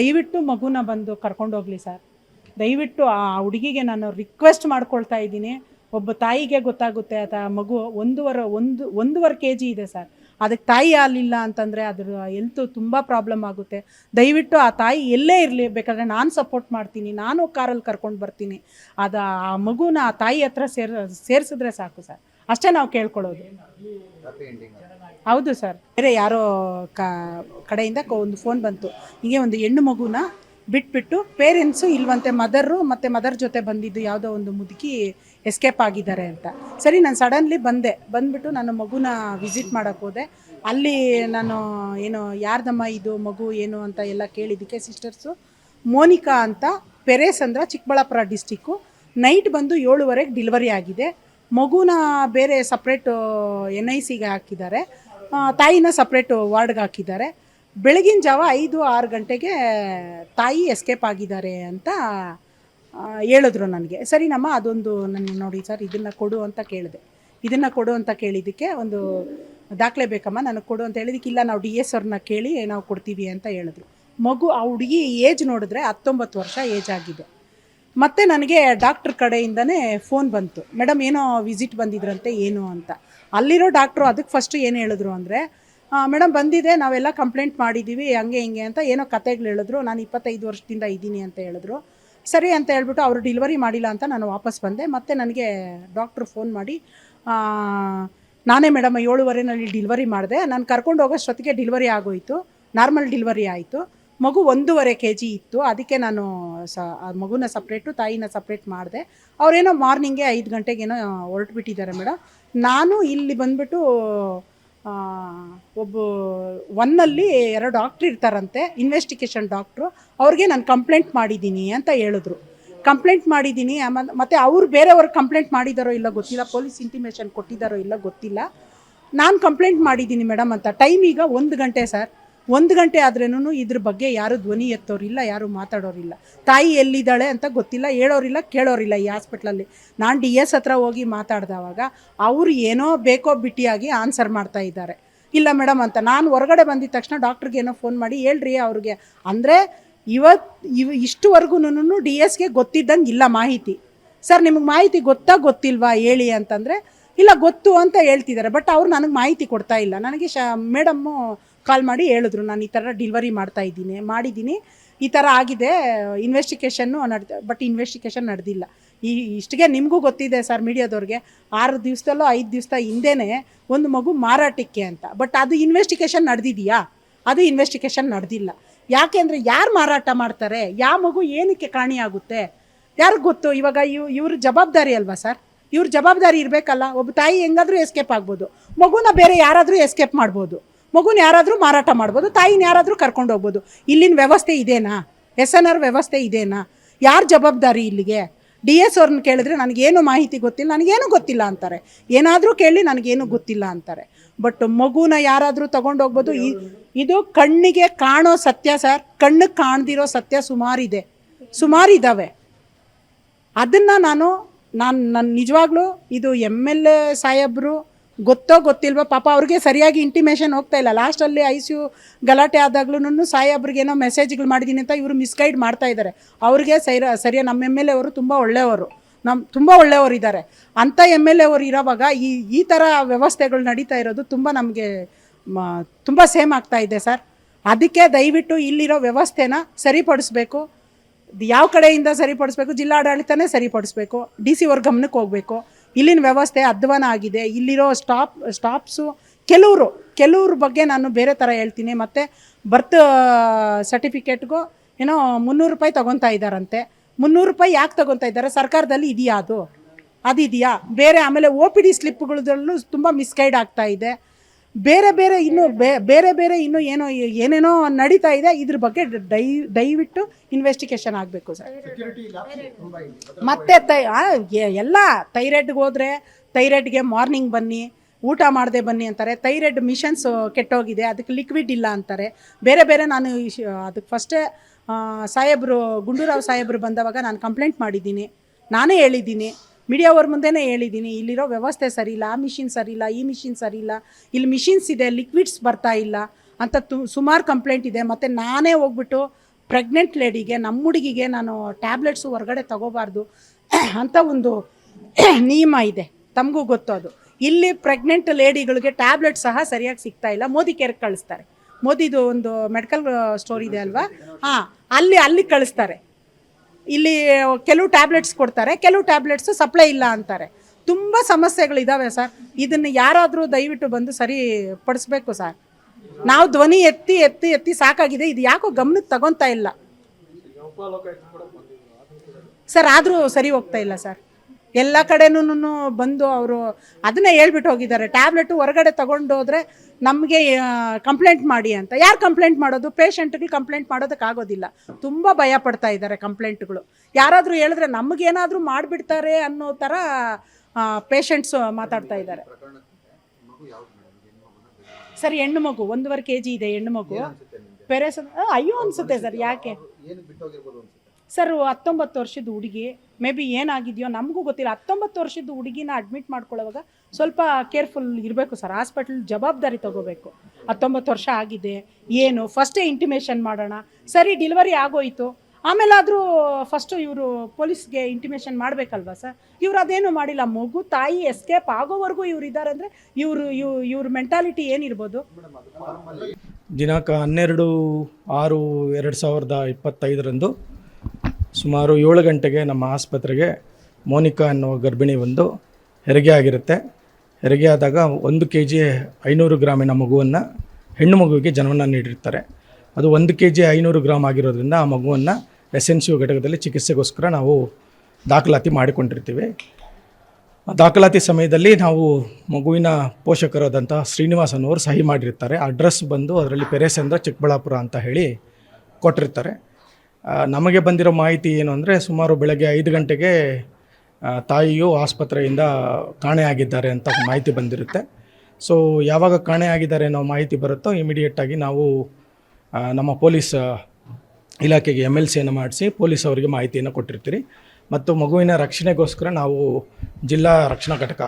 ದಯವಿಟ್ಟು ಮಗುನ ಬಂದು ಕರ್ಕೊಂಡೋಗ್ಲಿ ಸರ್. ದಯವಿಟ್ಟು ಆ ಹುಡುಗಿಗೆ ನಾನು ರಿಕ್ವೆಸ್ಟ್ ಮಾಡ್ಕೊಳ್ತಾ ಇದ್ದೀನಿ. ಒಬ್ಬ ತಾಯಿಗೆ ಗೊತ್ತಾಗುತ್ತೆ, ಆತ ಮಗು ಒಂದೂವರೆ, ಒಂದು, ಒಂದೂವರೆ ಕೆ ಜಿ ಇದೆ ಸರ್. ಅದಕ್ಕೆ ತಾಯಿ ಅಲ್ಲಿಲ್ಲ ಅಂತಂದರೆ ಅದ್ರ ಹೆಲ್ತು ತುಂಬ ಪ್ರಾಬ್ಲಮ್ ಆಗುತ್ತೆ. ದಯವಿಟ್ಟು ಆ ತಾಯಿ ಎಲ್ಲೇ ಇರಲಿ, ಬೇಕಾದರೆ ನಾನು ಸಪೋರ್ಟ್ ಮಾಡ್ತೀನಿ, ನಾನು ಕಾರಲ್ಲಿ ಕರ್ಕೊಂಡು ಬರ್ತೀನಿ. ಅದು ಆ ಮಗುನ ಆ ತಾಯಿ ಹತ್ರ ಸೇರ್, ಸೇರಿಸಿದ್ರೆ ಸಾಕು ಸರ್. ಅಷ್ಟೇ ನಾವು ಕೇಳ್ಕೊಳ್ಳೋದು. ಹೌದು ಸರ್. ಬೇರೆ ಯಾರೋ ಕಡೆಯಿಂದ ಒಂದು ಫೋನ್ ಬಂತು. ಹೀಗೆ ಒಂದು ಹೆಣ್ಣು ಮಗುನ ಬಿಟ್ಬಿಟ್ಟು ಪೇರೆಂಟ್ಸು ಇಲ್ವಂತೆ ಮದರು ಮತ್ತು ಮದರ್ ಜೊತೆ ಬಂದಿದ್ದು ಯಾವುದೋ ಒಂದು ಮುದುಕಿ ಎಸ್ಕೇಪ್ ಆಗಿದ್ದಾರೆ ಅಂತ. ಸರಿ, ನಾನು ಸಡನ್ಲಿ ಬಂದೆ. ಬಂದ್ಬಿಟ್ಟು ನಾನು ಮಗುನ ವಿಸಿಟ್ ಮಾಡೋಕ್ಕೆ ಹೋದೆ. ಅಲ್ಲಿ ನಾನು ಏನು, ಯಾರ್ದಮ್ಮ ಇದು ಮಗು ಏನು ಅಂತ ಎಲ್ಲ ಕೇಳಿದ್ದಕ್ಕೆ ಸಿಸ್ಟರ್ಸು ಮೋನಿಕಾ ಅಂತ ಪೆರೇಸ್ ಅಂದ್ರೆ ಚಿಕ್ಕಬಳ್ಳಾಪುರ ಡಿಸ್ಟಿಕ್ಕು ನೈಟ್ ಬಂದು ಏಳುವರೆಗೆ ಡಿಲಿವರಿ ಆಗಿದೆ. ಮಗುನ ಬೇರೆ ಸಪ್ರೇಟು ಎನ್ ಐ ಸಿಗೆ ಹಾಕಿದ್ದಾರೆ. ತಾಯಿನ ಸಪ್ರೇಟ್ ವಾರ್ಡ್ಗೆ ಹಾಕಿದ್ದಾರೆ. ಬೆಳಗಿನ ಜಾವ ಐದು ಆರು ಗಂಟೆಗೆ ತಾಯಿ ಎಸ್ಕೇಪ್ ಆಗಿದ್ದಾರೆ ಅಂತ ಹೇಳಿದ್ರು ನನಗೆ. ಸರಿ ನಮ್ಮ, ಅದೊಂದು ನನ್ನ ನೋಡಿ ಸರ್, ಇದನ್ನು ಕೊಡು ಅಂತ ಕೇಳಿದೆ. ಇದನ್ನು ಕೊಡು ಅಂತ ಕೇಳಿದ್ದಕ್ಕೆ ಒಂದು ದಾಖಲೆ ಬೇಕಮ್ಮ, ನನಗೆ ಕೊಡು ಅಂತ ಹೇಳಿದಕ್ಕೆ ಇಲ್ಲ, ನಾವು ಡಿ ಎಸ್ ಅವ್ರನ್ನ ಕೇಳಿ ನಾವು ಕೊಡ್ತೀವಿ ಅಂತ ಹೇಳಿದ್ರು. ಮಗು, ಆ ಹುಡುಗಿ ಏಜ್ ನೋಡಿದ್ರೆ ಹತ್ತೊಂಬತ್ತು ವರ್ಷ ಏಜ್ ಆಗಿದೆ. ಮತ್ತೆ ನನಗೆ ಡಾಕ್ಟ್ರ್ ಕಡೆಯಿಂದನೇ ಫೋನ್ ಬಂತು. ಮೇಡಮ್, ಏನೋ ವಿಸಿಟ್ ಬಂದಿದ್ರಂತೆ, ಏನು ಅಂತ. ಅಲ್ಲಿರೋ ಡಾಕ್ಟ್ರು ಅದಕ್ಕೆ ಫಸ್ಟ್ ಏನು ಹೇಳಿದ್ರು ಅಂದರೆ ಮೇಡಮ್ ಬಂದಿದೆ, ನಾವೆಲ್ಲ ಕಂಪ್ಲೇಂಟ್ ಮಾಡಿದ್ದೀವಿ ಹಂಗೆ ಹಿಂಗೆ ಅಂತ ಏನೋ ಕತೆಗಳು ಹೇಳಿದ್ರು. ನಾನು ಇಪ್ಪತ್ತೈದು ವರ್ಷದಿಂದ ಇದ್ದೀನಿ ಅಂತ ಹೇಳಿದ್ರು. ಸರಿ ಅಂತ ಹೇಳ್ಬಿಟ್ಟು ಅವರು ಡಿಲಿವರಿ ಮಾಡಿಲ್ಲ ಅಂತ ನಾನು ವಾಪಸ್ ಬಂದೆ. ಮತ್ತೆ ನನಗೆ ಡಾಕ್ಟ್ರು ಫೋನ್ ಮಾಡಿ ನಾನೇ ಮೇಡಮ್ ಏಳುವರೆನಲ್ಲಿ ಡಿಲಿವರಿ ಮಾಡಿದೆ. ನಾನು ಕರ್ಕೊಂಡು ಹೋಗೋಷ್ಟೊತ್ತಿಗೆ ಡಿಲಿವರಿ ಆಗೋಯಿತು. ನಾರ್ಮಲ್ ಡಿಲಿವರಿ ಆಯಿತು. ಮಗು ಒಂದೂವರೆ ಕೆ ಜಿ ಇತ್ತು. ಅದಕ್ಕೆ ನಾನು ಸ ಮಗುನ ಸಪ್ರೇಟು ತಾಯಿನ ಸಪ್ರೇಟ್ ಮಾಡಿದೆ. ಅವರೇನೋ ಮಾರ್ನಿಂಗೆ ಐದು ಗಂಟೆಗೇನೋ ಹೊರಟುಬಿಟ್ಟಿದ್ದಾರೆ ಮೇಡಮ್ ನಾನು ಇಲ್ಲಿ ಬಂದ್ಬಿಟ್ಟು ಒಬ್ಬ ಒನ್ನಲ್ಲಿ ಎರಡು ಡಾಕ್ಟ್ರ್ ಇರ್ತಾರಂತೆ ಇನ್ವೆಸ್ಟಿಗೇಷನ್ ಡಾಕ್ಟ್ರು. ಅವ್ರಿಗೆ ನಾನು ಕಂಪ್ಲೇಂಟ್ ಮಾಡಿದ್ದೀನಿ ಅಂತ ಹೇಳಿದ್ರು. ಕಂಪ್ಲೇಂಟ್ ಮಾಡಿದ್ದೀನಿ ಮತ್ತು ಅವ್ರು ಬೇರೆಯವ್ರಿಗೆ ಕಂಪ್ಲೇಂಟ್ ಮಾಡಿದಾರೋ ಇಲ್ಲ ಗೊತ್ತಿಲ್ಲ ಪೊಲೀಸ್ ಇಂಟಿಮೇಷನ್ ಕೊಟ್ಟಿದ್ದಾರೋ ಇಲ್ಲ ಗೊತ್ತಿಲ್ಲ. ನಾನು ಕಂಪ್ಲೇಂಟ್ ಮಾಡಿದ್ದೀನಿ ಮೇಡಮ್ ಅಂತ. ಟೈಮ್ ಈಗ ಒಂದು ಗಂಟೆ ಸರ್. ಒಂದು ಗಂಟೆ ಆದ್ರೂ ಇದ್ರ ಬಗ್ಗೆ ಯಾರು ಧ್ವನಿ ಎತ್ತೋರಿಲ್ಲ, ಯಾರು ಮಾತಾಡೋರಿಲ್ಲ. ತಾಯಿ ಎಲ್ಲಿದ್ದಾಳೆ ಅಂತ ಗೊತ್ತಿಲ್ಲ, ಹೇಳೋರಿಲ್ಲ, ಕೇಳೋರಿಲ್ಲ ಈ ಹಾಸ್ಪಿಟ್ಲಲ್ಲಿ. ನಾನು ಡಿ ಎಸ್ ಹತ್ರ ಹೋಗಿ ಮಾತಾಡ್ದವಾಗ ಅವರು ಏನೋ ಬೇಕೋ ಬಿಟ್ಟಿಯಾಗಿ ಆನ್ಸರ್ ಮಾಡ್ತಾ ಇದ್ದಾರೆ. ಇಲ್ಲ ಮೇಡಮ್ ಅಂತ ನಾನು ಹೊರಗಡೆ ಬಂದಿದ ತಕ್ಷಣ ಡಾಕ್ಟ್ರಿಗೆ ಏನೋ ಫೋನ್ ಮಾಡಿ ಹೇಳ್ರಿ ಅವ್ರಿಗೆ. ಅಂದರೆ ಇವತ್ತು ಇವ್ ಇಷ್ಟುವರೆಗೂ ಡಿ ಎಸ್ಗೆ ಗೊತ್ತಿದ್ದಂಗೆ ಇಲ್ಲ ಮಾಹಿತಿ. ಸರ್, ನಿಮಗೆ ಮಾಹಿತಿ ಗೊತ್ತಾ ಗೊತ್ತಿಲ್ವಾ ಹೇಳಿ ಅಂತಂದರೆ, ಇಲ್ಲ ಗೊತ್ತು ಅಂತ ಹೇಳ್ತಿದ್ದಾರೆ, ಬಟ್ ಅವ್ರು ನನಗೆ ಮಾಹಿತಿ ಕೊಡ್ತಾ ಇಲ್ಲ. ನನಗೆ ಶ, ಮೇಡಮ್ಮು ಕಾಲ್ ಮಾಡಿ ಹೇಳಿದ್ರು, ನಾನು ಈ ಥರ ಡಿಲ್ವರಿ ಮಾಡ್ತಾ ಇದ್ದೀನಿ, ಮಾಡಿದ್ದೀನಿ, ಈ ಥರ ಆಗಿದೆ ಇನ್ವೆಸ್ಟಿಗೇಷನ್ನು ನಡೆದ ಬಟ್ ಇನ್ವೆಸ್ಟಿಗೇಷನ್ ನಡೆದಿಲ್ಲ. ಈ ಇಷ್ಟಿಗೆ ನಿಮಗೂ ಗೊತ್ತಿದೆ ಸರ್ ಮೀಡಿಯಾದವ್ರಿಗೆ, ಆರು ದಿವಸದಲ್ಲೋ ಐದು ದಿವಸ ಹಿಂದೆನೇ ಒಂದು ಮಗು ಮಾರಾಟಕ್ಕೆ ಅಂತ. ಬಟ್ ಅದು ಇನ್ವೆಸ್ಟಿಗೇಷನ್ ನಡೆದಿದೆಯಾ? ಅದು ಇನ್ವೆಸ್ಟಿಗೇಷನ್ ನಡೆದಿಲ್ಲ. ಯಾಕೆಂದರೆ ಯಾರು ಮಾರಾಟ ಮಾಡ್ತಾರೆ? ಯಾವ ಮಗು ಏನಕ್ಕೆ ಕಾಣಿಯಾಗುತ್ತೆ ಯಾರಿಗೆ ಗೊತ್ತು? ಇವಾಗ ಇವ್, ಇವ್ರ ಜವಾಬ್ದಾರಿ ಅಲ್ವಾ ಸರ್ ಇವ್ರ ಜವಾಬ್ದಾರಿ ಇರಬೇಕಲ್ಲ, ಒಬ್ಬ ತಾಯಿ ಹೆಂಗಾದರೂ ಎಸ್ಕೇಪ್ ಆಗ್ಬೋದು. ಮಗುನ ಬೇರೆ ಯಾರಾದರೂ ಎಸ್ಕೇಪ್ ಮಾಡ್ಬೋದು. ಮಗುನ ಯಾರಾದರೂ ಮಾರಾಟ ಮಾಡ್ಬೋದು, ತಾಯಿನ ಯಾರಾದರೂ ಕರ್ಕೊಂಡು ಹೋಗ್ಬೋದು. ಇಲ್ಲಿನ ವ್ಯವಸ್ಥೆ ಇದೇನಾ? ಎಸ್ ಎನ್ ಆರ್ ವ್ಯವಸ್ಥೆ ಇದೇನಾ? ಯಾರು ಜವಾಬ್ದಾರಿ ಇಲ್ಲಿಗೆ? ಡಿ ಎಸ್ ಅವ್ರನ್ನ ಕೇಳಿದ್ರೆ ನನಗೇನು ಮಾಹಿತಿ ಗೊತ್ತಿಲ್ಲ, ನನಗೇನು ಗೊತ್ತಿಲ್ಲ ಅಂತಾರೆ. ಏನಾದರೂ ಕೇಳಿ ನನಗೇನು ಗೊತ್ತಿಲ್ಲ ಅಂತಾರೆ. ಬಟ್ ಮಗುನ ಯಾರಾದರೂ ತಗೊಂಡೋಗ್ಬೋದು ಈ ಇದು ಕಣ್ಣಿಗೆ ಕಾಣೋ ಸತ್ಯ ಸರ್. ಕಣ್ಣಿಗೆ ಕಾಣ್ದಿರೋ ಸತ್ಯ ಸುಮಾರಿದೆ. ಸುಮಾರಿದ್ದಾವೆ ಅದನ್ನು ನಾನು ನಾನು ನನ್ನ ನಿಜವಾಗ್ಲೂ ಇದು ಎಂ ಎಲ್ ಎ ಸಾಹೇಬರು ಗೊತ್ತೋ ಗೊತ್ತಿಲ್ವೋ ಪಾಪ ಅವ್ರಿಗೆ ಸರಿಯಾಗಿ ಇಂಟಿಮೇಷನ್ ಹೋಗ್ತಾ ಇಲ್ಲ. ಲಾಸ್ಟಲ್ಲಿ ಐ ಸಿ ಯು ಗಲಾಟೆ ಆದಾಗ್ಲೂ ಸಾಹೇಬ್ರಿಗೇನೋ ಮೆಸೇಜ್ಗಳು ಮಾಡಿದ್ದೀನಿ ಅಂತ ಇವರು ಮಿಸ್ಗೈಡ್ ಮಾಡ್ತಾ ಇದ್ದಾರೆ ಅವ್ರಿಗೆ ಸೈರ, ಸರಿಯ ನಮ್ಮ ಎಂ ಎಲ್ ಎ ಅವರು ತುಂಬ ಒಳ್ಳೆಯವರು. ನಮ್ಮ ತುಂಬ ಒಳ್ಳೆಯವರು ಇದ್ದಾರೆ ಅಂಥ ಎಂ ಎಲ್ ಎ ಅವರು ಇರೋವಾಗ ಈ ಈ ಥರ ವ್ಯವಸ್ಥೆಗಳು ನಡೀತಾ ಇರೋದು ತುಂಬ ನಮಗೆ ತುಂಬ ಸೇಮ್ ಆಗ್ತಾ ಇದೆ ಸರ್ ಅದಕ್ಕೆ ದಯವಿಟ್ಟು ಇಲ್ಲಿರೋ ವ್ಯವಸ್ಥೆನ ಸರಿಪಡಿಸ್ಬೇಕು. ಯಾವ ಕಡೆಯಿಂದ ಸರಿಪಡಿಸ್ಬೇಕು? ಜಿಲ್ಲಾಡಳಿತನೇ ಸರಿಪಡಿಸ್ಬೇಕು. ಡಿ ಸಿ ಅವ್ರ ಗಮನಕ್ಕೆ ಹೋಗಬೇಕು. ಇಲ್ಲಿನ ವ್ಯವಸ್ಥೆ ಅಧ್ವಾನ ಆಗಿದೆ. ಇಲ್ಲಿರೋ ಸ್ಟಾಪ್ ಸ್ಟಾಪ್ಸು ಕೆಲವರು, ಕೆಲವ್ರ ಬಗ್ಗೆ ನಾನು ಬೇರೆ ಥರ ಹೇಳ್ತೀನಿ. ಮತ್ತು ಬರ್ತ್ ಸರ್ಟಿಫಿಕೇಟ್ಗೂ ಏನೋ ಮುನ್ನೂರು ರೂಪಾಯಿ ತೊಗೊತಾ ಇದ್ದಾರಂತೆ. ಮುನ್ನೂರು ರೂಪಾಯಿ ಯಾಕೆ ತೊಗೊತಾ ಇದ್ದಾರೆ? ಸರ್ಕಾರದಲ್ಲಿ ಇದೆಯಾ ಅದು? ಅದಿದೆಯಾ? ಬೇರೆ ಆಮೇಲೆ ಒ ಪಿ ಡಿ ಸ್ಲಿಪ್ಗಳಲ್ಲೂ ತುಂಬ ಮಿಸ್ಗೈಡ್ ಆಗ್ತಾ ಇದೆ. ಬೇರೆ ಬೇರೆ ಇನ್ನು ಬೇರೆ ಬೇರೆ ಇನ್ನು ಏನೋ, ಏನೇನೋ ನಡೀತಾ ಇದೆ, ಇದ್ರ ಬಗ್ಗೆ ದಯ ದಯವಿಟ್ಟು ಇನ್ವೆಸ್ಟಿಗೇಷನ್ ಆಗಬೇಕು ಸರ್. ಮತ್ತೆ ತೈ ಎಲ್ಲ ಥೈರಾಯ್ಡ್ಗೆ ಹೋದರೆ ಥೈರಾಯ್ಡ್ಗೆ ಮಾರ್ನಿಂಗ್ ಬನ್ನಿ, ಊಟ ಮಾಡದೆ ಬನ್ನಿ ಅಂತಾರೆ. ಥೈರಾಯ್ಡ್ ಮಿಷನ್ಸ್ ಕೆಟ್ಟೋಗಿದೆ, ಅದಕ್ಕೆ ಲಿಕ್ವಿಡ್ ಇಲ್ಲ ಅಂತಾರೆ. ಬೇರೆ ಬೇರೆ ನಾನು ಅದಕ್ಕೆ ಫಸ್ಟೇ ಸಾಹೇಬರು, ಗುಂಡೂರಾವ್ ಸಾಹೇಬರು ಬಂದವಾಗ ನಾನು ಕಂಪ್ಲೇಂಟ್ ಮಾಡಿದ್ದೀನಿ. ನಾನೇ ಹೇಳಿದ್ದೀನಿ. ಮೀಡಿಯಾವ್ರ ಮುಂದೆನೇ ಹೇಳಿದ್ದೀನಿ, ಇಲ್ಲಿರೋ ವ್ಯವಸ್ಥೆ ಸರಿ ಇಲ್ಲ ಆ ಮಿಷಿನ್ ಸರಿ ಇಲ್ಲ ಈ ಮಿಷಿನ್ ಸರಿ ಇಲ್ಲ ಇಲ್ಲಿ ಮಿಷಿನ್ಸ್ ಇದೆ ಲಿಕ್ವಿಡ್ಸ್ ಬರ್ತಾ ಇಲ್ಲ ಅಂತ ತು, ಸುಮಾರು ಕಂಪ್ಲೇಂಟ್ ಇದೆ. ಮತ್ತು ನಾನೇ ಹೋಗ್ಬಿಟ್ಟು ಪ್ರೆಗ್ನೆಂಟ್ ಲೇಡಿಗೆ ನಮ್ಮ ಹುಡುಗಿಗೆ ನಾನು ಟ್ಯಾಬ್ಲೆಟ್ಸು ಹೊರಗಡೆ ತಗೋಬಾರ್ದು ಅಂತ ಒಂದು ನಿಯಮ ಇದೆ. ತಮಗೂ ಗೊತ್ತು ಅದು. ಇಲ್ಲಿ ಪ್ರೆಗ್ನೆಂಟ್ ಲೇಡಿಗಳಿಗೆ ಟ್ಯಾಬ್ಲೆಟ್ ಸಹ ಸರಿಯಾಗಿ ಸಿಗ್ತಾ ಇಲ್ಲ. ಮೋದಿ ಕೇರ್ ಕಳಿಸ್ತಾರೆ. ಮೋದಿದು ಒಂದು ಮೆಡಿಕಲ್ ಸ್ಟೋರ್ ಇದೆ ಅಲ್ವಾ? ಹಾಂ, ಅಲ್ಲಿ ಅಲ್ಲಿ ಕಳಿಸ್ತಾರೆ. ಇಲ್ಲಿ ಕೆಲವು ಟ್ಯಾಬ್ಲೆಟ್ಸ್ ಕೊಡ್ತಾರೆ, ಕೆಲವು ಟ್ಯಾಬ್ಲೆಟ್ಸ್ ಸಪ್ಲೈ ಇಲ್ಲ ಅಂತಾರೆ. ತುಂಬ ಸಮಸ್ಯೆಗಳಿದ್ದಾವೆ ಸರ್ ಇದನ್ನು ಯಾರಾದರೂ ದಯವಿಟ್ಟು ಬಂದು ಸರಿ ಪಡಿಸ್ಬೇಕು ಸರ್ ನಾವು ಧ್ವನಿ ಎತ್ತಿ ಎತ್ತಿ ಎತ್ತಿ ಸಾಕಾಗಿದೆ. ಇದು ಯಾಕೋ ಗಮನಕ್ಕೆ ತಗೊತಾ ಇಲ್ಲ. ಸರ್ ಆದರೂ ಸರಿ ಹೋಗ್ತಾ ಇಲ್ಲ ಸರ್ ಎಲ್ಲ ಕಡೆನೂ ಬಂದು ಅವರು ಅದನ್ನೇ ಹೇಳ್ಬಿಟ್ಟು ಹೋಗಿದ್ದಾರೆ. ಟ್ಯಾಬ್ಲೆಟು ಹೊರಗಡೆ ತಗೊಂಡು ಹೋದ್ರೆ ನಮಗೆ ಕಂಪ್ಲೇಂಟ್ ಮಾಡಿ ಅಂತ. ಯಾರು ಕಂಪ್ಲೇಂಟ್ ಮಾಡೋದು? ಪೇಷಂಟ್ಗೆ ಕಂಪ್ಲೇಂಟ್ ಮಾಡೋದಕ್ಕಾಗೋದಿಲ್ಲ ತುಂಬ ಭಯ ಪಡ್ತಾ ಇದ್ದಾರೆ ಕಂಪ್ಲೇಂಟ್ಗಳು ಯಾರಾದರೂ ಹೇಳಿದ್ರೆ ನಮಗೇನಾದರೂ ಮಾಡಿಬಿಡ್ತಾರೆ ಅನ್ನೋ ಥರ ಪೇಷಂಟ್ಸ್ ಮಾತಾಡ್ತಾ ಇದ್ದಾರೆ. ಸರ್ ಹೆಣ್ಣು ಮಗು ಒಂದೂವರೆ ಕೆ ಜಿ ಇದೆ ಹೆಣ್ಣು ಮಗು. ಪೆರೆಸ್ ಅಯ್ಯೋ ಅನಿಸುತ್ತೆ ಸರ್ ಯಾಕೆ? ಸರ್, ಹತ್ತೊಂಬತ್ತು ವರ್ಷದ ಹುಡುಗಿ, ಮೇ ಬಿ ಏನಾಗಿದೆಯೋ ನಮಗೂ ಗೊತ್ತಿಲ್ಲ. ಹತ್ತೊಂಬತ್ತು ವರ್ಷದ ಹುಡುಗಿನ ಅಡ್ಮಿಟ್ ಮಾಡ್ಕೊಳ್ಳೋವಾಗ ಸ್ವಲ್ಪ ಕೇರ್ಫುಲ್ ಇರಬೇಕು ಸರ್ ಹಾಸ್ಪಿಟಲ್ ಜವಾಬ್ದಾರಿ ತಗೋಬೇಕು. ಹತ್ತೊಂಬತ್ತು ವರ್ಷ ಆಗಿದೆ, ಏನು ಫಸ್ಟೇ ಇಂಟಿಮೇಷನ್ ಮಾಡೋಣ. ಸರಿ ಡಿಲಿವರಿ ಆಗೋಯ್ತು. ಆಮೇಲಾದರೂ ಫಸ್ಟು ಇವರು ಪೊಲೀಸ್ಗೆ ಇಂಟಿಮೇಷನ್ ಮಾಡಬೇಕಲ್ವಾ ಸರ್? ಇವ್ರು ಅದೇನು ಮಾಡಿಲ್ಲ. ಮಗು, ತಾಯಿ ಎಸ್ಕೇಪ್ ಆಗೋವರೆಗೂ ಇವ್ರು ಇದ್ದಾರೆ ಅಂದರೆ ಇವರು ಇವ್ ಇವ್ರ ಮೆಂಟಾಲಿಟಿ ಏನಿರ್ಬೋದು? ದಿನಾಂಕ ಹನ್ನೆರಡು ಆರು ಎರಡು ಸಾವಿರದ ಇಪ್ಪತ್ತೈದರಂದು ಸುಮಾರು ಏಳು ಗಂಟೆಗೆ ನಮ್ಮ ಆಸ್ಪತ್ರೆಗೆ ಮೋನಿಕಾ ಅನ್ನೋ ಗರ್ಭಿಣಿ ಒಂದು ಹೆರಿಗೆ ಆಗಿರುತ್ತೆ. ಹೆರಿಗೆ ಆದಾಗ ಒಂದು ಕೆ ಜಿ ಐನೂರು ಗ್ರಾಮಿನ ಮಗುವನ್ನು, ಹೆಣ್ಣು ಮಗುವಿಗೆ ಜನ್ಮವನ್ನು ನೀಡಿರ್ತಾರೆ. ಅದು ಒಂದು ಕೆ ಜಿ ಐನೂರು ಗ್ರಾಮ್ ಆಗಿರೋದ್ರಿಂದ ಆ ಮಗುವನ್ನು ಎಸ್ ಎನ್ ಸಿ ಯು ಘಟಕದಲ್ಲಿ ಚಿಕಿತ್ಸೆಗೋಸ್ಕರ ನಾವು ದಾಖಲಾತಿ ಮಾಡಿಕೊಂಡಿರ್ತೀವಿ. ದಾಖಲಾತಿ ಸಮಯದಲ್ಲಿ ನಾವು ಮಗುವಿನ ಪೋಷಕರಾದಂಥ ಶ್ರೀನಿವಾಸ್ ಅನ್ನೋರು ಸಹಿ ಮಾಡಿರ್ತಾರೆ. ಅಡ್ರೆಸ್ ಬಂದು ಅದರಲ್ಲಿ ಪೆರೇಸಂದ್ರ ಚಿಕ್ಕಬಳ್ಳಾಪುರ ಅಂತ ಹೇಳಿ ಕೊಟ್ಟಿರ್ತಾರೆ. ನಮಗೆ ಬಂದಿರೋ ಮಾಹಿತಿ ಏನು ಅಂದರೆ ಸುಮಾರು ಬೆಳಗ್ಗೆ ಐದು ಗಂಟೆಗೆ ತಾಯಿಯು ಆಸ್ಪತ್ರೆಯಿಂದ ಕಾಣೆಯಾಗಿದ್ದಾರೆ ಅಂತ ಮಾಹಿತಿ ಬಂದಿರುತ್ತೆ. ಸೊ ಯಾವಾಗ ಕಾಣೆಯಾಗಿದ್ದಾರೆ ಅನ್ನೋ ಮಾಹಿತಿ ಬರುತ್ತೋ ಇಮಿಡಿಯೇಟಾಗಿ ನಾವು ನಮ್ಮ ಪೊಲೀಸ್ ಇಲಾಖೆಗೆ ಎಂ ಎಲ್ ಸಿಯನ್ನು ಮಾಡಿಸಿ ಪೊಲೀಸ್ ಅವರಿಗೆ ಮಾಹಿತಿಯನ್ನು ಕೊಟ್ಟಿರ್ತೀರಿ. ಮತ್ತು ಮಗುವಿನ ರಕ್ಷಣೆಗೋಸ್ಕರ ನಾವು ಜಿಲ್ಲಾ ರಕ್ಷಣಾ ಘಟಕ,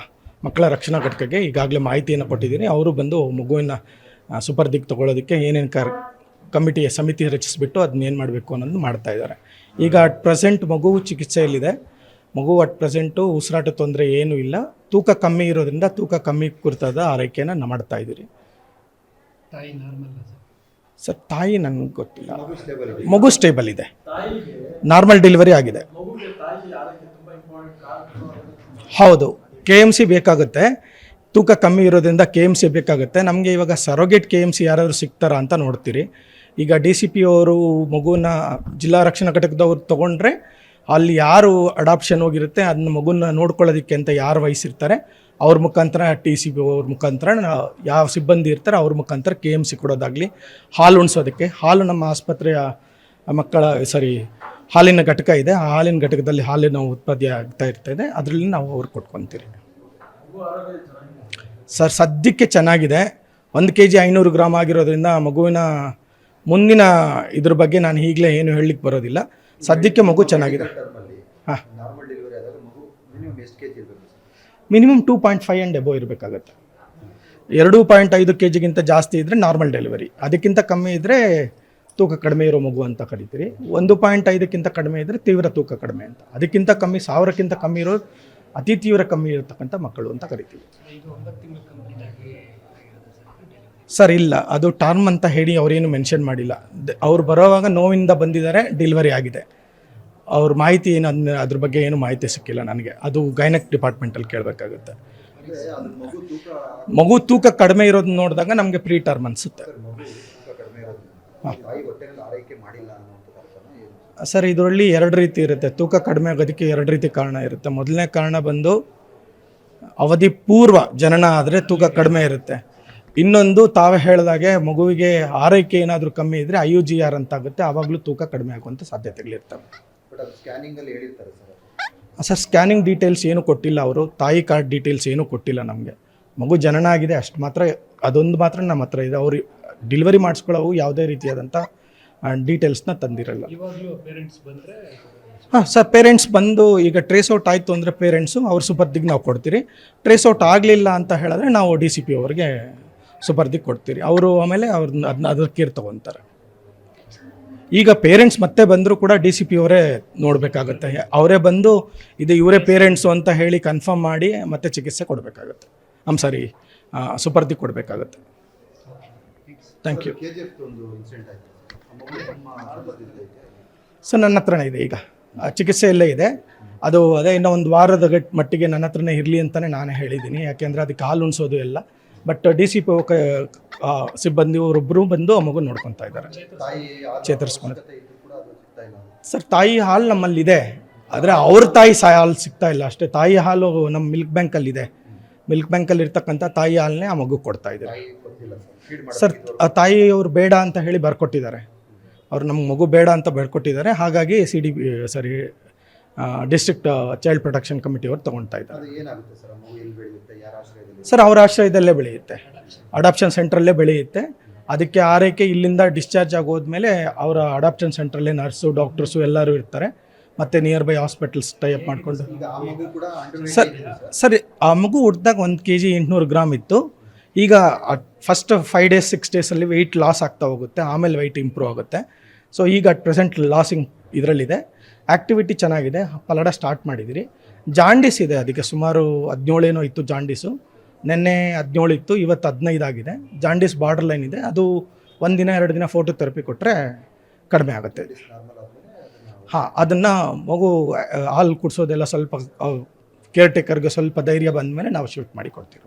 ಮಕ್ಕಳ ರಕ್ಷಣಾ ಘಟಕಕ್ಕೆ ಈಗಾಗಲೇ ಮಾಹಿತಿಯನ್ನು ಕೊಟ್ಟಿದ್ದೀನಿ ಅವರು ಬಂದು ಮಗುವಿನ ಸುಪರ್ದಿಗೆ ತಗೊಳ್ಳೋದಕ್ಕೆ ಏನೇನು ಕರ್ ಕಮಿಟಿ ಸಮಿತಿ ರಚಿಸಿಬಿಟ್ಟು ಅದನ್ನ ಏನು ಮಾಡಬೇಕು ಅನ್ನೋದು ಮಾಡ್ತಾ ಇದ್ದಾರೆ. ಈಗ ಅಟ್ ಪ್ರೆಸೆಂಟ್ ಮಗು ಚಿಕಿತ್ಸೆಯಲ್ಲಿದೆ ಮಗು ಅಟ್ ಪ್ರೆಸೆಂಟು ಉಸಿರಾಟ ತೊಂದರೆ ಏನೂ ಇಲ್ಲ. ತೂಕ ಕಮ್ಮಿ ಇರೋದ್ರಿಂದ ತೂಕ ಕಮ್ಮಿ ಕುರಿತಾದ ಆರೈಕೆಯನ್ನು ಮಾಡ್ತಾ ಇದ್ದೀರಿ. ಸರ್? ತಾಯಿ ನನಗೆ ಗೊತ್ತಿಲ್ಲ. ಮಗು ಸ್ಟೇಬಲ್ ಇದೆ. ನಾರ್ಮಲ್ ಡೆಲಿವರಿ ಆಗಿದೆ. ಹೌದು ಕೆ ಎಂ ಸಿ ಬೇಕಾಗುತ್ತೆ. ತೂಕ ಕಮ್ಮಿ ಇರೋದ್ರಿಂದ ಕೆ ಎಂ ಸಿ ಬೇಕಾಗುತ್ತೆ. ನಮಗೆ ಇವಾಗ ಸರೋಗೇಟ್ ಕೆ ಎಂ ಸಿ ಯಾರಾದರೂ ಸಿಗ್ತಾರಾ ಅಂತ ನೋಡ್ತೀರಿ. ಈಗ ಡಿ ಸಿ ಪಿ ಅವರು ಮಗುನ ಜಿಲ್ಲಾ ರಕ್ಷಣಾ ಘಟಕದವ್ರು ತೊಗೊಂಡ್ರೆ ಅಲ್ಲಿ ಯಾರು ಅಡಾಪ್ಷನ್ ಹೋಗಿರುತ್ತೆ ಅದನ್ನ ಮಗುನ ನೋಡ್ಕೊಳ್ಳೋದಕ್ಕೆ ಅಂತ ಯಾರು ವಹಿಸಿರ್ತಾರೆ, ಅವ್ರ ಮುಖಾಂತರ ಟಿ ಸಿ ಪಿ ಅವ್ರ ಮುಖಾಂತರ ಯಾವ ಸಿಬ್ಬಂದಿ ಇರ್ತಾರೆ ಅವ್ರ ಮುಖಾಂತರ ಕೆ ಎಂ ಸಿ ಕೊಡೋದಾಗಲಿ, ಹಾಲು ಉಣಿಸೋದಕ್ಕೆ. ಹಾಲು ನಮ್ಮ ಆಸ್ಪತ್ರೆಯ ಮಕ್ಕಳ ಸಾರಿ ಹಾಲಿನ ಘಟಕ ಇದೆ. ಆ ಹಾಲಿನ ಘಟಕದಲ್ಲಿ ಹಾಲಿನ ಉತ್ಪತ್ತಿ ಆಗ್ತಾ ಇರ್ತದೆ. ಅದರಲ್ಲಿ ನಾವು ಅವ್ರು ಕೊಟ್ಕೊತೀರಿ. ಸರ್, ಸದ್ಯಕ್ಕೆ ಚೆನ್ನಾಗಿದೆ. ಒಂದು ಕೆ ಜಿ ಐನೂರು ಗ್ರಾಮ್ ಆಗಿರೋದ್ರಿಂದ ಮಗುವಿನ ಮುಂದಿನ ಇದ್ರ ಬಗ್ಗೆ ನಾನು ಈಗಲೇ ಏನು ಹೇಳಲಿಕ್ಕೆ ಬರೋದಿಲ್ಲ. ಸದ್ಯಕ್ಕೆ ಮಗು ಚೆನ್ನಾಗಿದೆ. ಹಾಂ. Minimum two point five and above ಇರಬೇಕಾಗತ್ತೆ. ಎರಡು ಪಾಯಿಂಟ್ ಐದು ಕೆ ಜಿಗಿಂತ ಜಾಸ್ತಿ ಇದ್ದರೆ ನಾರ್ಮಲ್ ಡೆಲಿವರಿ ಅದಕ್ಕಿಂತ ಕಮ್ಮಿ ಇದ್ದರೆ ತೂಕ ಕಡಿಮೆ ಇರೋ ಮಗು ಅಂತ ಕರಿತೀರಿ. ಒಂದು ಪಾಯಿಂಟ್ ಐದಕ್ಕಿಂತ ಕಡಿಮೆ ಇದ್ದರೆ ತೀವ್ರ ತೂಕ ಕಡಿಮೆ ಅಂತ. ಅದಕ್ಕಿಂತ ಕಮ್ಮಿ, ಸಾವಿರಕ್ಕಿಂತ ಕಮ್ಮಿ ಇರೋ ಅತಿ ತೀವ್ರ ಕಮ್ಮಿ ಇರತಕ್ಕಂಥ ಮಕ್ಕಳು ಅಂತ ಕರಿತೀವಿ. ಸರ್, ಇಲ್ಲ. ಅದು ಟರ್ಮ್ ಅಂತ ಹೇಳಿ ಅವರೇನು ಮೆನ್ಷನ್ ಮಾಡಿಲ್ಲ. ಅವ್ರು ಬರೋವಾಗ ನೋವಿಂದ ಬಂದಿದ್ದಾರೆ, ಡೆಲಿವರಿ ಆಗಿದೆ. ಅವ್ರ ಮಾಹಿತಿ ಏನು ಅದನ್ನ ಅದ್ರ ಬಗ್ಗೆ ಏನು ಮಾಹಿತಿ ಸಿಕ್ಕಿಲ್ಲ ನನಗೆ. ಅದು ಗೈನಕ್ ಡಿಪಾರ್ಟ್ಮೆಂಟಲ್ಲಿ ಕೇಳಬೇಕಾಗುತ್ತೆ. ಮಗು ತೂಕ ಕಡಿಮೆ ಇರೋದು ನೋಡಿದಾಗ ನಮಗೆ ಪ್ರೀ ಟರ್ಮ್ ಅನಿಸುತ್ತೆ ಸರ್ ಇದರಲ್ಲಿ ಎರಡು ರೀತಿ ಇರುತ್ತೆ. ತೂಕ ಕಡಿಮೆ ಆಗೋದಕ್ಕೆ ಎರಡು ರೀತಿ ಕಾರಣ ಇರುತ್ತೆ. ಮೊದಲನೇ ಕಾರಣ ಬಂದು ಅವಧಿ ಪೂರ್ವ ಜನನ ಆದರೆ ತೂಕ ಕಡಿಮೆ ಇರುತ್ತೆ. ಇನ್ನೊಂದು ತಾವೇ ಹೇಳಿದಾಗೆ ಮಗುವಿಗೆ ಆರೈಕೆ ಏನಾದರೂ ಕಮ್ಮಿ ಇದ್ದರೆ ಐ ಯು ಜಿ ಆರ್ ಅಂತ ಆಗುತ್ತೆ ಆವಾಗಲೂ ತೂಕ ಕಡಿಮೆ ಆಗುವಂಥ ಸಾಧ್ಯತೆಗಳಿರ್ತವೆ ಬಟ್ ಅದು ಸ್ಕ್ಯಾನಿಂಗಲ್ಲಿ ಹೇಳಿರ್ತಾರೆ ಸರ್ ಸರ್ ಸ್ಕ್ಯಾನಿಂಗ್ ಡೀಟೇಲ್ಸ್ ಏನು ಕೊಟ್ಟಿಲ್ಲ ಅವರು ತಾಯಿ ಕಾರ್ಡ್ ಡೀಟೇಲ್ಸ್ ಏನೂ ಕೊಟ್ಟಿಲ್ಲ ನಮಗೆ. ಮಗು ಜನನ ಆಗಿದೆ ಅಷ್ಟು ಮಾತ್ರ ಅದೊಂದು ಮಾತ್ರ ನಮ್ಮ ಹತ್ರ ಇದೆ. ಅವರು ಡಿಲಿವರಿ ಮಾಡಿಸ್ಕೊಳ್ಳೋವು ಯಾವುದೇ ರೀತಿಯಾದಂಥ ಡೀಟೇಲ್ಸ್ನ ತಂದಿರಲ್ಲ. ಹಾಂ ಸರ್ ಪೇರೆಂಟ್ಸ್ ಬಂದು ಈಗ ಟ್ರೇಸ್ ಔಟ್ ಆಯಿತು ಅಂದರೆ ಪೇರೆಂಟ್ಸು ಅವ್ರ ಸುಪರ್ದಿಗೆ ನಾವು ಕೊಡ್ತೀರಿ. ಟ್ರೇಸ್ ಔಟ್ ಆಗಲಿಲ್ಲ ಅಂತ ಹೇಳಿದ್ರೆ ನಾವು ಡಿ ಸಿ ಪಿ ಅವ್ರಿಗೆ ಸುಪರ್ದಿಗೆ ಕೊಡ್ತೀರಿ. ಅವರು ಆಮೇಲೆ ಅವ್ರನ್ನ ಅದನ್ನ ಅದ್ರ ಕೇರ್ ತೊಗೊತಾರೆ. ಈಗ ಪೇರೆಂಟ್ಸ್ ಮತ್ತೆ ಬಂದರೂ ಕೂಡ ಡಿ ಸಿ ಪಿ ಅವರೇ ನೋಡಬೇಕಾಗುತ್ತೆ. ಅವರೇ ಬಂದು ಇದು ಇವರೇ ಪೇರೆಂಟ್ಸು ಅಂತ ಹೇಳಿ ಕನ್ಫರ್ಮ್ ಮಾಡಿ ಮತ್ತೆ ಚಿಕಿತ್ಸೆ ಕೊಡಬೇಕಾಗುತ್ತೆ. ಆಮ್ ಸಾರಿ ಸುಪರ್ದಿ ಕೊಡಬೇಕಾಗುತ್ತೆ. ಥ್ಯಾಂಕ್ ಯು ಸರ್ ಸೊ ನನ್ನ ಹತ್ರನೇ ಇದೆ ಈಗ. ಚಿಕಿತ್ಸೆ ಚಿಕಿತ್ಸೆಯಲ್ಲೇ ಇದೆ. ಅದು ಅದೇ ಇನ್ನೂ ಒಂದು ವಾರದ ಮಟ್ಟಿಗೆ ನನ್ನ ಹತ್ರನೇ ಇರಲಿ ಅಂತಲೇ ನಾನೇ ಹೇಳಿದ್ದೀನಿ. ಯಾಕೆಂದರೆ ಅದು ಕಾಲು ಉಣಿಸೋದು ಎಲ್ಲ. ಬಟ್ ಡಿ ಸಿ ಪಿ ಸಿಬ್ಬಂದಿ ಅವರೊಬ್ಬರು ಬಂದು ಆ ಮಗು ನೋಡ್ಕೊತಾ ಇದ್ದಾರೆ. ತಾಯಿ ಚೇತರಿಸ್ಕೊಂಡು. ಸರ್, ತಾಯಿ ಹಾಲು ನಮ್ಮಲ್ಲಿದೆ. ಆದರೆ ಅವ್ರ ತಾಯಿ ಸಾ, ಹಾಲು ಸಿಗ್ತಾ ಇಲ್ಲ. ಅಷ್ಟೇ ತಾಯಿ ಹಾಲು ನಮ್ಮ ಮಿಲ್ಕ್ ಬ್ಯಾಂಕಲ್ಲಿದೆ. ಮಿಲ್ಕ್ ಬ್ಯಾಂಕಲ್ಲಿ ಇರ್ತಕ್ಕಂಥ ತಾಯಿ ಹಾಲನ್ನೇ ಆ ಮಗು ಕೊಡ್ತಾ ಇದ್ದಾರೆ. ತಾಯಿ ಸರ್, ಆ ತಾಯಿಯವರು ಬೇಡ ಅಂತ ಹೇಳಿ ಬರ್ಕೊಟ್ಟಿದ್ದಾರೆ. ಅವ್ರು ನಮ್ಮ ಮಗು ಬೇಡ ಅಂತ ಬರ್ಕೊಟ್ಟಿದ್ದಾರೆ. ಹಾಗಾಗಿ C D B sorry district child protection ಕಮಿಟಿಯವರು ತೊಗೊಳ್ತಾ ಇದ್ದಾರೆ. ಸರ್ ಅವರ ಆಶ್ರಯದಲ್ಲಿ? ಸರ್ ಅವ್ರ ಆಶ್ರಯದಲ್ಲೇ ಬೆಳೆಯುತ್ತೆ. ಅಡಾಪ್ಷನ್ ಸೆಂಟ್ರಲ್ಲೇ ಬೆಳೆಯುತ್ತೆ. ಅದಕ್ಕೆ ಆರೈಕೆ ಇಲ್ಲಿಂದ ಡಿಸ್ಚಾರ್ಜ್ ಆಗೋದ್ಮೇಲೆ ಅವರ ಅಡಾಪ್ಷನ್ ಸೆಂಟ್ರಲ್ಲೇ ನರ್ಸು ಡಾಕ್ಟರ್ಸು ಎಲ್ಲರೂ ಇರ್ತಾರೆ. ಮತ್ತು ನಿಯರ್ ಬೈ ಹಾಸ್ಪಿಟಲ್ಸ್ ಟೈಅಪ್ ಮಾಡಿಕೊಂಡು. Sir sir. ಆ ಮಗು ಹುಟ್ಟಿದಾಗ ಒಂದು ಕೆ ಜಿ ಎಂಟುನೂರು ಗ್ರಾಮ್ ಇತ್ತು. ಈಗ ಫಸ್ಟ್ ಫೈವ್ ಡೇಸ್ ಸಿಕ್ಸ್ ಡೇಸಲ್ಲಿ ವೆಯ್ಟ್ ಲಾಸ್ ಆಗ್ತಾ ಹೋಗುತ್ತೆ. ಆಮೇಲೆ ವೆಯ್ಟ್ ಇಂಪ್ರೂವ್ ಆಗುತ್ತೆ. ಸೊ ಈಗ ಅಟ್ ಪ್ರೆಸೆಂಟ್ ಲಾಸಿಂಗ್ ಇದರಲ್ಲಿದೆ. ಆ್ಯಕ್ಟಿವಿಟಿ ಚೆನ್ನಾಗಿದೆ. ಪಲ್ಲಡ ಸ್ಟಾರ್ಟ್ ಮಾಡಿದಿರಿ. ಜಾಂಡಿಸ್ ಇದೆ ಅದಕ್ಕೆ ಸುಮಾರು ಹದಿನೇಳೇನೋ ಇತ್ತು ಜಾಂಡಿಸು. ನಿನ್ನೆ ಹದಿನೇಳು ಇತ್ತು, ಇವತ್ತು ಹದಿನೈದು ಆಗಿದೆ. ಜಾಂಡೀಸ್ ಬಾರ್ಡರ್ ಲೈನ್ ಇದೆ. ಅದು ಒಂದು ದಿನ, ಎರಡು ದಿನ ಫೋಟೋ ಥೆರಪಿ ಕೊಟ್ಟರೆ ಕಡಿಮೆ ಆಗುತ್ತೆ. ಹಾಂ, ಅದನ್ನು ಮಗು ಹಾಲು ಕುಡಿಸೋದೆಲ್ಲ ಸ್ವಲ್ಪ ಕೇರ್ ಟೇಕರ್ಗೆ ಸ್ವಲ್ಪ ಧೈರ್ಯ ಬಂದಮೇಲೆ ನಾವು ಶಿಫ್ಟ್ ಮಾಡಿ ಕೊಡ್ತೀವಿ